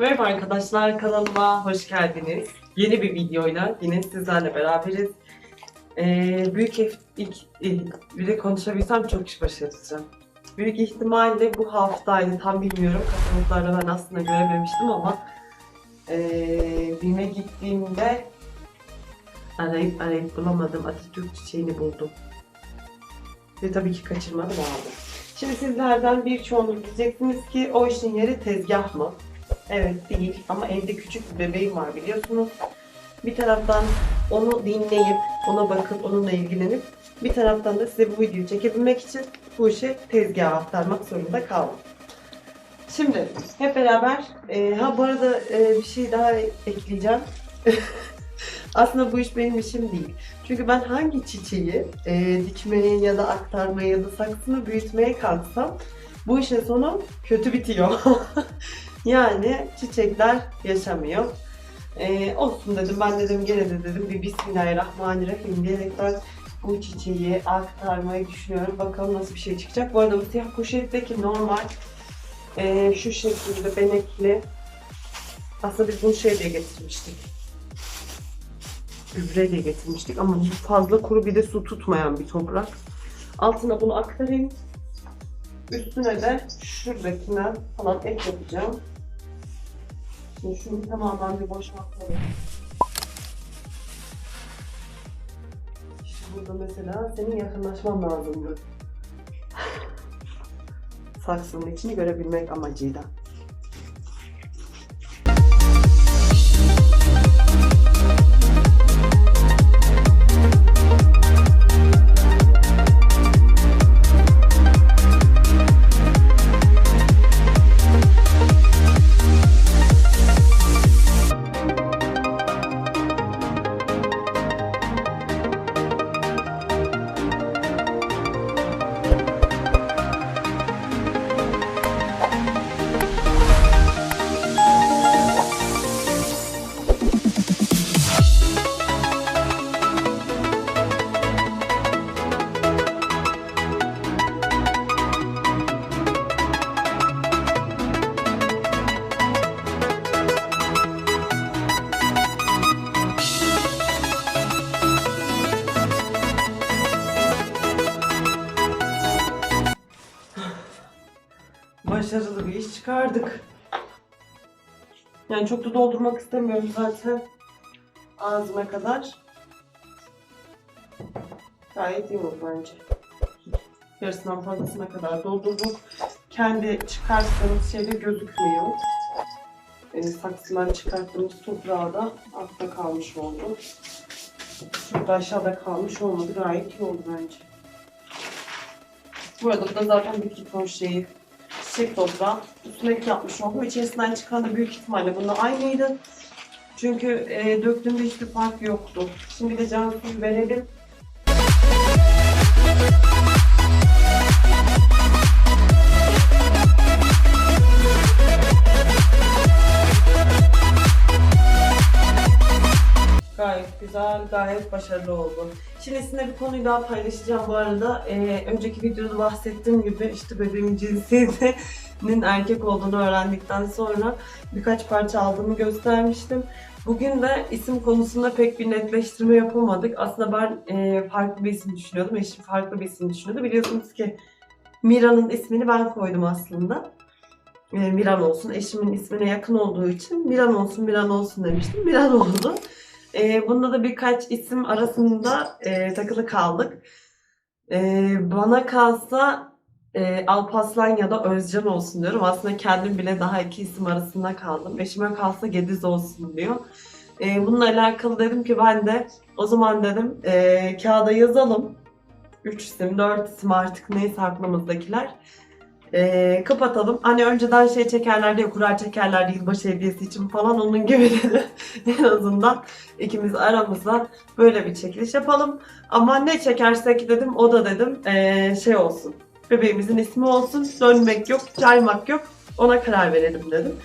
Merhaba arkadaşlar kanalıma hoş geldiniz. Yeni bir videoyla yine sizlerle beraberiz. Ee, büyük ilk, ilk- bir de konuşabilsem çok iş başaracağım. Büyük ihtimalle bu haftaydı tam bilmiyorum. Katılıklarda ben aslında görememiştim ama ee, BİM'e gittiğimde arayıp arayıp bulamadım. Atatürk çiçeğini buldum. Ve tabii ki kaçırmadım aldım. Şimdi sizlerden birçoğunuz diyeceksiniz ki o işin yeri tezgah mı? Evet değil ama evde küçük bir bebeğim var biliyorsunuz. Bir taraftan onu dinleyip, ona bakıp, onunla ilgilenip bir taraftan da size bu videoyu çekebilmek için bu işi tezgaha aktarmak zorunda kaldım. Şimdi hep beraber, e, ha bu arada e, bir şey daha ekleyeceğim. Aslında bu iş benim işim değil. Çünkü ben hangi çiçeği e, dikmeye ya da aktarmaya ya da saksını büyütmeye kalksam bu işin sonu kötü bitiyor. yani çiçekler yaşamıyor. E, olsun dedim ben dedim gene de dedim bir Bismillahirrahmanirrahim diyerekten bu çiçeği aktarmayı düşünüyorum. Bakalım nasıl bir şey çıkacak. Bu arada bu siyah poşetteki normal e, şu şekilde benekli. Aslında biz bunu şey diye getirmiştik gübre diye getirmiştik ama fazla kuru bir de su tutmayan bir toprak. Altına bunu aktarayım. Üstüne de şuradakinden falan ek yapacağım. Şimdi şunu tamamen bir boşaltalım. İşte burada mesela senin yakınlaşman lazımdı. Saksının içini görebilmek amacıyla. Başarılı bir iş çıkardık. Yani çok da doldurmak istemiyorum zaten ağzıma kadar. Gayet iyi oldu bence. Yarısından fazlasına kadar doldurduk. Kendi çıkarttığımız şeyde gözükmüyor. Yani saksıdan çıkarttığımız toprağı da altta kalmış oldu. Şurada aşağıda kalmış olmadı. Gayet iyi oldu bence. Burada da zaten bitki ton şeyi çiçek toprağı üstüne yapmış oldum. İçerisinden çıkan da büyük ihtimalle bununla aynıydı. Çünkü e, döktüğümde hiçbir fark yoktu. Şimdi de can suyu verelim. Güzel, gayet başarılı oldu. Şimdi sizinle bir konuyu daha paylaşacağım bu arada. Ee, önceki videoda bahsettiğim gibi işte bebeğimin cinsiyetinin erkek olduğunu öğrendikten sonra birkaç parça aldığımı göstermiştim. Bugün de isim konusunda pek bir netleştirme yapamadık. Aslında ben e, farklı bir isim düşünüyordum. Eşim farklı bir isim düşünüyordu. Biliyorsunuz ki Mira'nın ismini ben koydum aslında. E, Miran olsun. Eşimin ismine yakın olduğu için Miran olsun, Miran olsun demiştim. Miran oldu. E, bunda da birkaç isim arasında e, takılı kaldık. E, bana kalsa e, Alpaslan ya da Özcan olsun diyorum. Aslında kendim bile daha iki isim arasında kaldım. Eşime kalsa Gediz olsun diyor. E, bununla alakalı dedim ki ben de o zaman dedim e, kağıda yazalım. Üç isim, dört isim artık neyse aklımızdakiler. E, kapatalım. Hani önceden şey çekerlerdi ya kura çekerlerdi yılbaşı hediyesi için falan onun gibi dedi. en azından ikimiz aramızda böyle bir çekiliş yapalım. Ama ne çekersek dedim o da dedim eee, şey olsun. Bebeğimizin ismi olsun. Dönmek yok, caymak yok. Ona karar verelim dedim.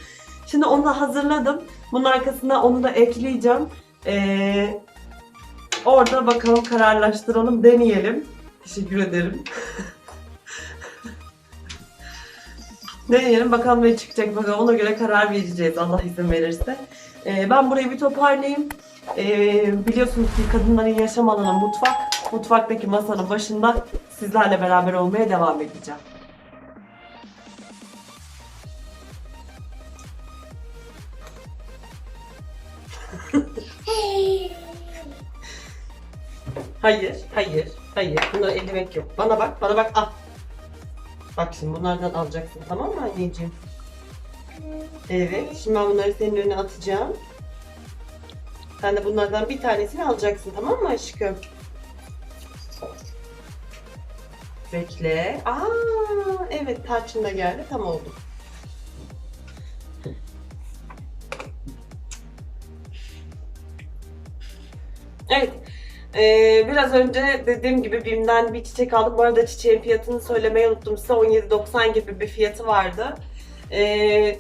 Şimdi onu da hazırladım. Bunun arkasına onu da ekleyeceğim. Eee, orada bakalım kararlaştıralım, deneyelim. Teşekkür ederim. Deneyelim bakalım ne çıkacak bakalım ona göre karar vereceğiz Allah izin verirse. Ee, ben burayı bir toparlayayım. Ee, biliyorsunuz ki kadınların yaşam alanı mutfak. Mutfaktaki masanın başında sizlerle beraber olmaya devam edeceğim. Hayır, hayır, hayır. Bunları ellemek yok. Bana bak, bana bak. Al. Bak şimdi bunlardan alacaksın tamam mı anneciğim? Evet, şimdi ben bunları senin önüne atacağım. Sen de bunlardan bir tanesini alacaksın tamam mı aşkım? Bekle. Aa, evet tarçın da geldi. Tam oldu. Ee, biraz önce dediğim gibi BİM'den bir çiçek aldım. Bu arada çiçeğin fiyatını söylemeyi unuttum size. 17.90 gibi bir fiyatı vardı. Ee,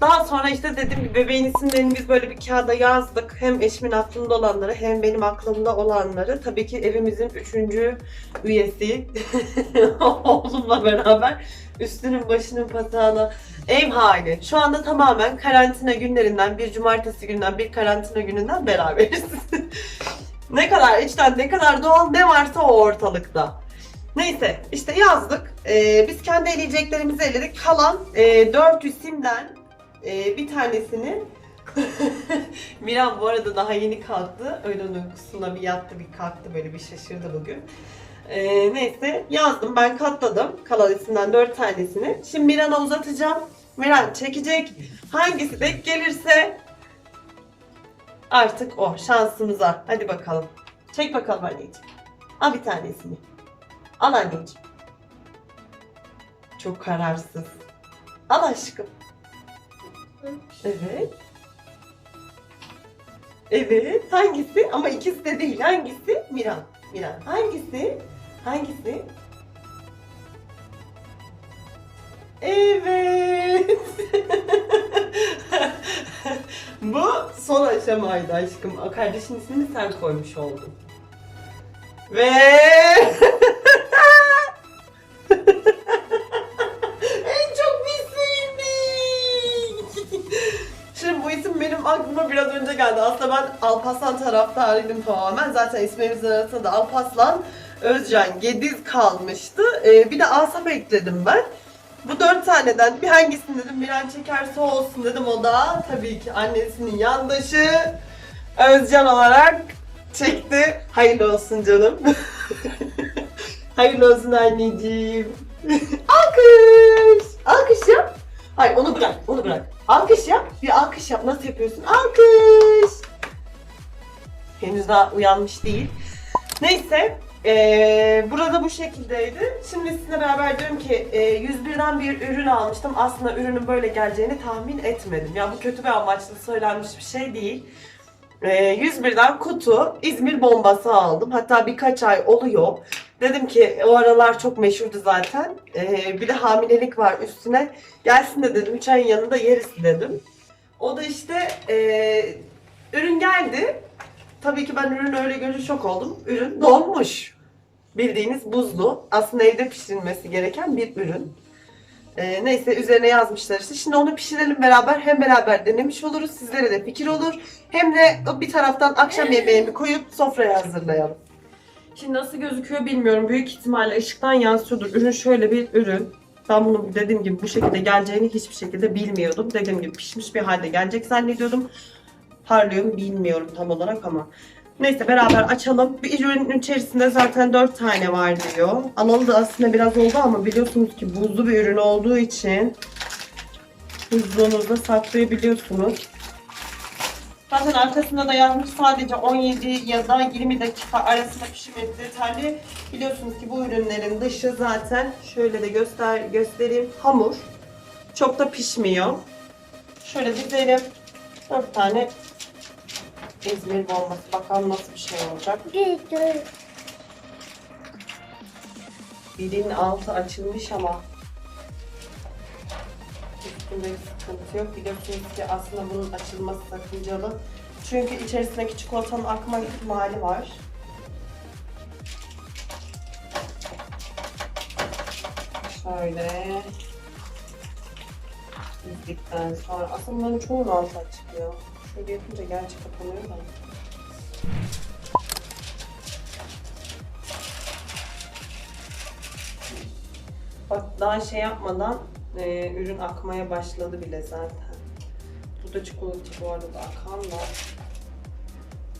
daha sonra işte dediğim gibi bebeğin isimlerini biz böyle bir kağıda yazdık. Hem eşimin aklında olanları hem benim aklımda olanları. Tabii ki evimizin üçüncü üyesi oğlumla beraber üstünün başının patağına ev hali. Şu anda tamamen karantina günlerinden bir cumartesi günden bir karantina gününden beraberiz. ne kadar içten ne kadar doğal ne varsa o ortalıkta. Neyse işte yazdık. Ee, biz kendi eleyeceklerimizi eledik. Kalan e, 4 isimden e, bir tanesini Miran bu arada daha yeni kalktı. Öğlen uykusuna bir yattı bir kalktı böyle bir şaşırdı bugün. Ee, neyse yazdım ben katladım kalan isimden 4 tanesini. Şimdi Miran'a uzatacağım. Miran çekecek. Hangisi denk gelirse artık o şansımıza. Hadi bakalım. Çek bakalım anneciğim. Al bir tanesini. Al anneciğim. Çok kararsız. Al aşkım. Evet. Evet. Hangisi? Ama ikisi de değil. Hangisi? Miran. Miran. Hangisi? Hangisi? Evet. Bu son aşamaydı aşkım. Kardeşin ismini sen koymuş oldun. Ve en çok biz. Şimdi bu isim benim aklıma biraz önce geldi. Aslında ben Alparslan taraftarıydım tamamen. Zaten ismimizin arasında da Alparslan, Özcan, Gediz kalmıştı. Ee, bir de Asap ekledim ben. Bu dört taneden bir hangisini dedim bir an çekerse olsun dedim. O da tabii ki annesinin yandaşı Özcan olarak çekti. Hayırlı olsun canım. Hayırlı olsun anneciğim. Alkış. Alkış yap. Hayır onu bırak, onu bırak. Alkış yap. Bir alkış yap. Nasıl yapıyorsun? Alkış. Henüz daha uyanmış değil. Neyse. Eee, burada bu şekildeydi. Şimdi sizinle beraber diyorum ki eee, 101'den bir ürün almıştım. Aslında ürünün böyle geleceğini tahmin etmedim. Ya bu kötü bir amaçla söylenmiş bir şey değil. Eee 101'den kutu İzmir bombası aldım. Hatta birkaç ay oluyor. Dedim ki o aralar çok meşhurdu zaten. Ee, bir de hamilelik var üstüne. Gelsin de dedim çayın yanında yeriz dedim. O da işte ee, ürün geldi. Tabii ki ben ürünü öyle görünce şok oldum. Ürün donmuş. Bildiğiniz buzlu. Aslında evde pişirilmesi gereken bir ürün. Ee, neyse üzerine yazmışlar işte. Şimdi onu pişirelim beraber. Hem beraber denemiş oluruz. Sizlere de fikir olur. Hem de bir taraftan akşam yemeğimi koyup sofraya hazırlayalım. Şimdi nasıl gözüküyor bilmiyorum. Büyük ihtimalle ışıktan yansıyordur. Ürün şöyle bir ürün. Ben bunu dediğim gibi bu şekilde geleceğini hiçbir şekilde bilmiyordum. Dediğim gibi pişmiş bir halde gelecek zannediyordum. Parlıyor bilmiyorum tam olarak ama. Neyse beraber açalım. Bir ürünün içerisinde zaten 4 tane var diyor. Alalı da aslında biraz oldu ama biliyorsunuz ki buzlu bir ürün olduğu için buzluğunuzda saklayabiliyorsunuz. Zaten arkasında da yazmış sadece 17 ya da 20 dakika arasında pişirmesi yeterli. Biliyorsunuz ki bu ürünlerin dışı zaten şöyle de göster göstereyim hamur. Çok da pişmiyor. Şöyle dizelim. 4 tane İzmir bombası. Bakalım nasıl bir şey olacak. Birinin altı açılmış ama üstünde sıkıntı yok. Biliyorsunuz ki aslında bunun açılması sakıncalı. Çünkü içerisindeki çikolatanın akma ihtimali var. Şöyle. dipten sonra. Aslında bunların çoğu altı açık ya. Şöyle yapınca gerçi kapanıyor da. Bak daha şey yapmadan e, ürün akmaya başladı bile zaten. Bu da çikolata bu arada akan var.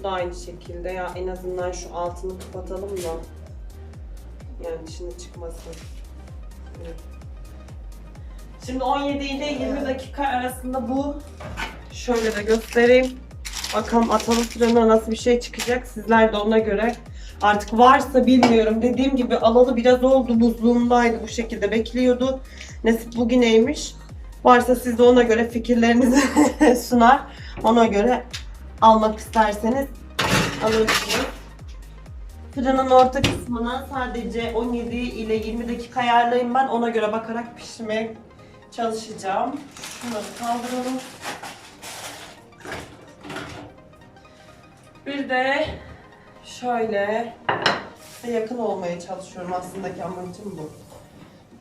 Da aynı şekilde ya en azından şu altını kapatalım da yani dışına çıkmasın. Evet. Şimdi 17 ile 20 dakika arasında bu şöyle de göstereyim. Bakalım atalım fırına nasıl bir şey çıkacak. Sizler de ona göre artık varsa bilmiyorum. Dediğim gibi alalı biraz oldu. Buzluğumdaydı bu şekilde bekliyordu. Nasip bugüneymiş. Varsa siz de ona göre fikirlerinizi sunar. Ona göre almak isterseniz alırsınız. Fırının orta kısmına sadece 17 ile 20 dakika ayarlayayım ben. Ona göre bakarak pişirmeye çalışacağım. Şunları kaldıralım. Bir de şöyle size yakın olmaya çalışıyorum aslında ki amacım bu.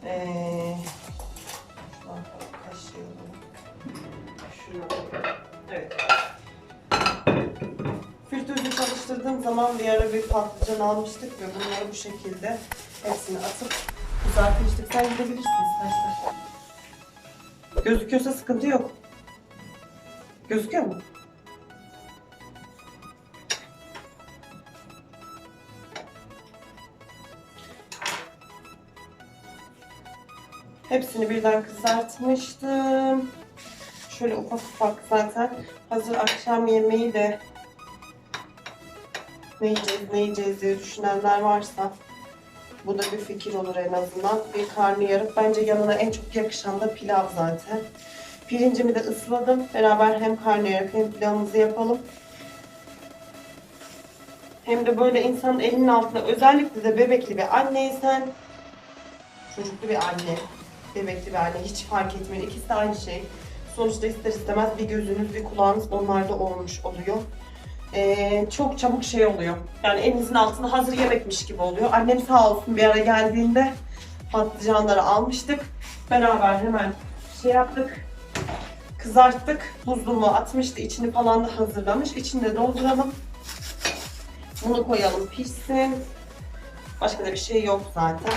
Ee, kaşıyalım. Şunu. Evet. Filtresi çalıştırdığım zaman bir ara bir patlıcan almıştık ve bunları bu şekilde hepsini atıp kızartmıştık. Sen gidebilirsin istersen. Gözüküyorsa sıkıntı yok. Gözüküyor mu? Hepsini birden kızartmıştım. Şöyle ufak ufak zaten hazır akşam yemeği de ne yiyeceğiz, ne yiyeceğiz diye düşünenler varsa bu da bir fikir olur en azından. Bir karnıyarık. Bence yanına en çok yakışan da pilav zaten. Pirincimi de ısladım. Beraber hem karnıyarık hem pilavımızı yapalım. Hem de böyle insanın elinin altında özellikle de bebekli bir anneysen çocuklu bir anne, bebekli bir anne hiç fark etmiyor. İkisi de aynı şey. Sonuçta ister istemez bir gözünüz bir kulağınız onlarda olmuş oluyor. Ee, çok çabuk şey oluyor. Yani elinizin altında hazır yemekmiş gibi oluyor. Annem sağ olsun bir ara geldiğinde patlıcanları almıştık. Beraber hemen şey yaptık. Kızarttık. Buzluğuma atmıştı. İçini falan da hazırlamış. İçini de dolduralım. Bunu koyalım pişsin. Başka da bir şey yok zaten.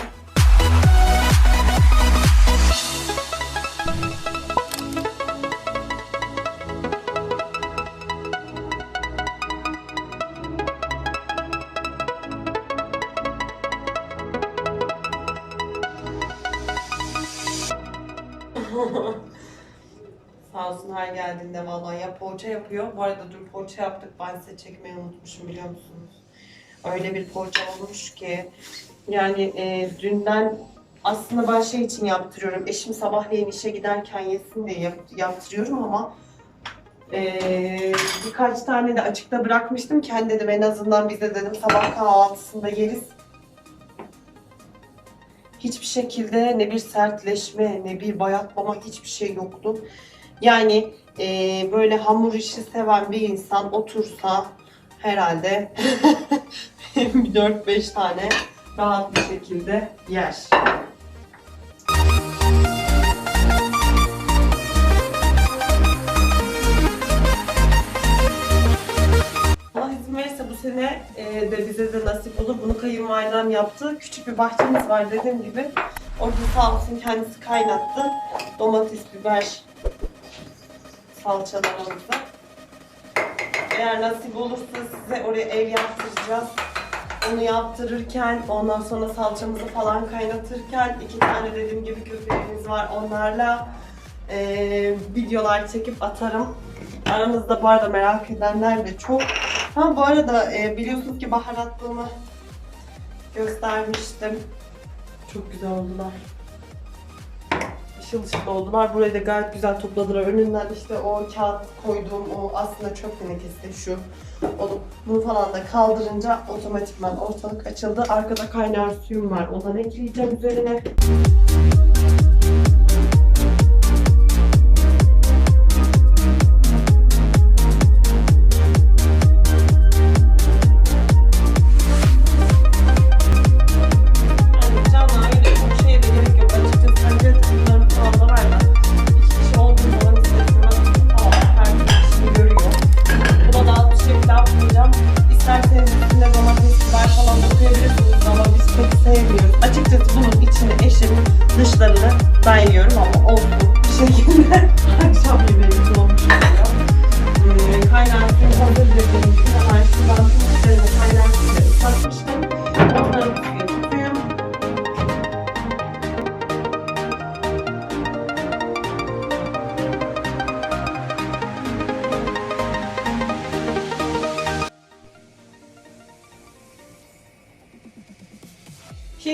Sağ olsun her geldiğinde vallahi ya poğaça yapıyor. Bu arada dün poğaça yaptık. Ben size çekmeyi unutmuşum biliyor musunuz? Öyle bir poğaça olmuş ki. Yani e, dünden aslında ben şey için yaptırıyorum. Eşim sabahleyin işe giderken yesin diye yap- yaptırıyorum ama e, birkaç tane de açıkta bırakmıştım. Kendi dedim en azından bize dedim sabah kahvaltısında yeriz. Hiçbir şekilde ne bir sertleşme ne bir bayatlama hiçbir şey yoktu. Yani e, böyle hamur işi seven bir insan otursa herhalde bir 4-5 tane rahat bir şekilde yer. Bu sene e, de bize de nasip olur. Bunu kayınvalidem yaptı. Küçük bir bahçemiz var dediğim gibi. Orada sağ olsun kendisi kaynattı. Domates, biber, salçalarımızı. Eğer nasip olursa size oraya ev yaptıracağız. Onu yaptırırken, ondan sonra salçamızı falan kaynatırken iki tane dediğim gibi köpeğimiz var. Onlarla eee, videolar çekip atarım. Aranızda bu arada merak edenler de çok. Ha bu arada e, biliyorsunuz ki baharatlığımı göstermiştim. Çok güzel oldular. Işıl ışıl oldular. Burayı da gayet güzel topladılar. Önünden işte o kağıt koyduğum o aslında çöp tenekesi şu. Onu, bunu falan da kaldırınca otomatikman ortalık açıldı. Arkada kaynar suyum var. Ondan ekleyeceğim üzerine.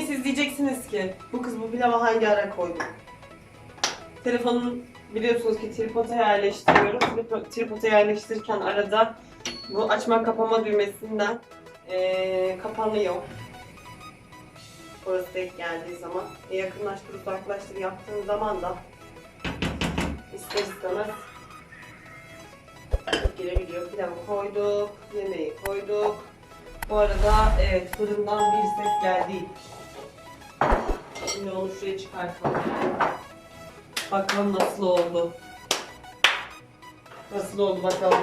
Siz diyeceksiniz ki bu kız bu pilava hangi ara koydu? Telefonun biliyorsunuz ki tripoda yerleştiriyorum. Tripo- Tripoda yerleştirirken arada bu açma kapama düğmesinden eee kapanıyor. Orası denk geldiği zaman. E, yakınlaştır, uzaklaştır yaptığın zaman da ister istemez girebiliyor. Pilavı koyduk, yemeği koyduk. Bu arada evet fırından bir ses geldi. Şimdi onu şuraya çıkartalım. Bakalım nasıl oldu. Nasıl oldu bakalım.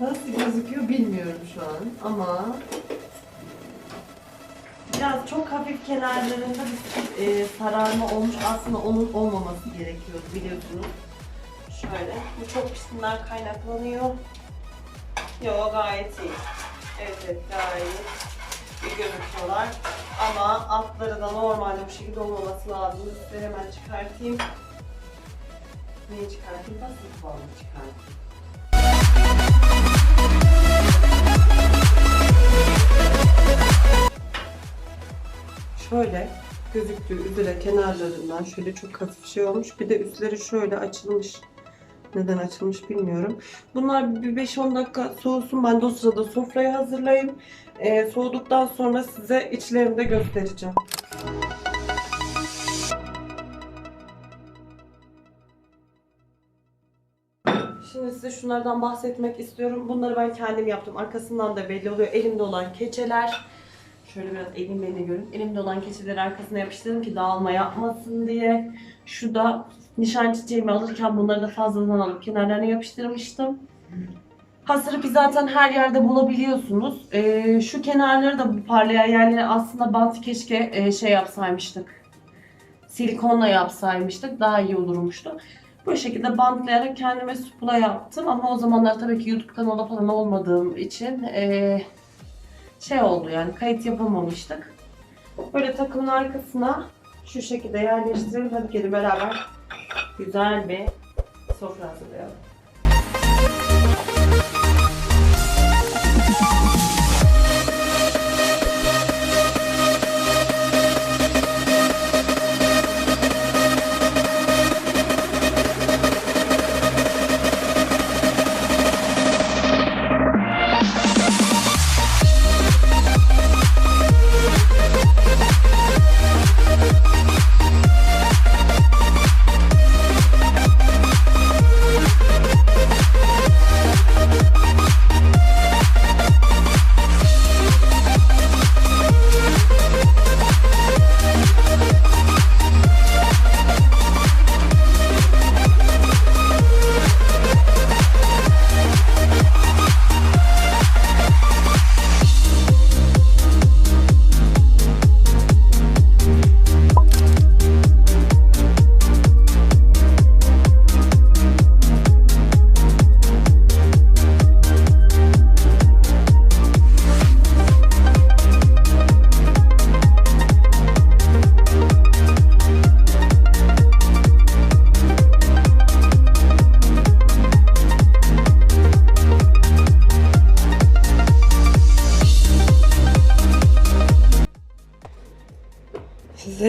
Nasıl gözüküyor bilmiyorum şu an ama çok hafif kenarlarında bir e, sararma olmuş. Aslında onun olmaması gerekiyordu biliyorsunuz. Şöyle. Bu çok pisinden kaynaklanıyor. Yo gayet iyi. Evet gayet iyi gözüküyorlar. Ama altları da normalde bu şekilde olmaması lazım. Size hemen çıkartayım. Neyi çıkartayım? Basın puanı çıkartayım. Şöyle gözüktüğü üzere kenarlarından şöyle çok hafif şey olmuş. Bir de üstleri şöyle açılmış. Neden açılmış bilmiyorum. Bunlar bir 5-10 dakika soğusun. Ben de o sırada sofrayı hazırlayayım. Ee, soğuduktan sonra size içlerini de göstereceğim. Şimdi size şunlardan bahsetmek istiyorum. Bunları ben kendim yaptım. Arkasından da belli oluyor. Elimde olan keçeler. Şöyle biraz elim beni görün. Elimde olan keçeleri arkasına yapıştırdım ki dağılma yapmasın diye. Şu da nişan çiçeğimi alırken bunları da fazladan alıp kenarlarına yapıştırmıştım. Hasır ipi zaten her yerde bulabiliyorsunuz. Ee, şu kenarları da bu parlayan yerleri aslında bant keşke e, şey yapsaymıştık. Silikonla yapsaymıştık. Daha iyi olurmuştu. Bu şekilde bantlayarak kendime supula yaptım. Ama o zamanlar tabii ki YouTube kanalı falan olmadığım için e, şey oldu yani kayıt yapamamıştık. Böyle takımın arkasına şu şekilde yerleştirelim. Hadi gelin beraber güzel bir sofra hazırlayalım.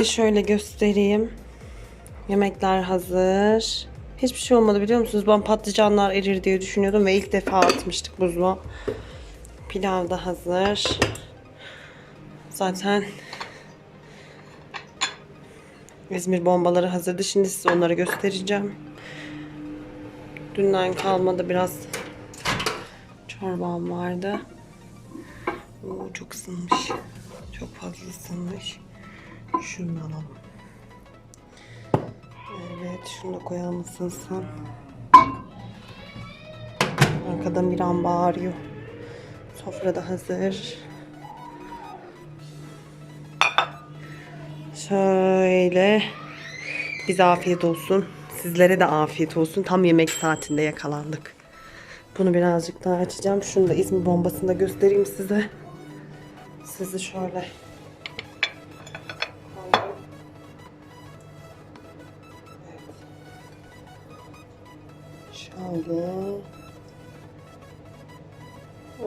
Şöyle göstereyim. Yemekler hazır. Hiçbir şey olmadı biliyor musunuz? Ben patlıcanlar erir diye düşünüyordum ve ilk defa atmıştık buzluğa. Pilav da hazır. Zaten İzmir bombaları hazırdı. Şimdi size onları göstereceğim. Dünden kalmadı biraz çorbam vardı. Oo, çok ısınmış. Çok fazla ısınmış. Şunu alalım. Evet, şunu da koyalım ısınsın. Arkadan Miran bağırıyor. Sofra da hazır. Şöyle. Bize afiyet olsun. Sizlere de afiyet olsun. Tam yemek saatinde yakalandık. Bunu birazcık daha açacağım. Şunu da İzmir bombasını da göstereyim size. Sizi şöyle Şöyle.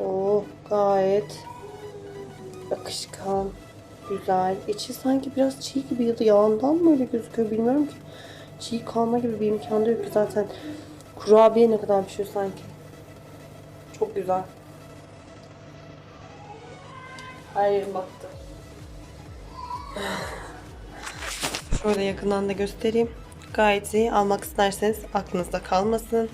Oh gayet akışkan. Güzel. İçi sanki biraz çiğ gibi ya da yağından mı öyle gözüküyor bilmiyorum ki. Çiğ kalma gibi bir imkan da yok ki zaten. Kurabiye ne kadar pişiyor sanki. Çok güzel. Her yerim baktı. Şöyle yakından da göstereyim. Gayet iyi. Almak isterseniz aklınızda kalmasın.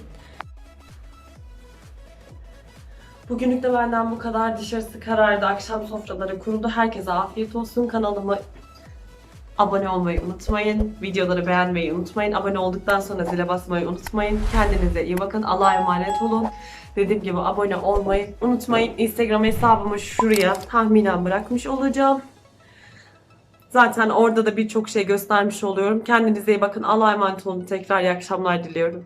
Bugünlük de benden bu kadar. Dışarısı karardı. Akşam sofraları kuruldu. Herkese afiyet olsun. Kanalıma abone olmayı unutmayın. Videoları beğenmeyi unutmayın. Abone olduktan sonra zile basmayı unutmayın. Kendinize iyi bakın. Allah'a emanet olun. Dediğim gibi abone olmayı unutmayın. Instagram hesabımı şuraya tahminen bırakmış olacağım. Zaten orada da birçok şey göstermiş oluyorum. Kendinize iyi bakın. Allah'a emanet olun. Tekrar iyi akşamlar diliyorum.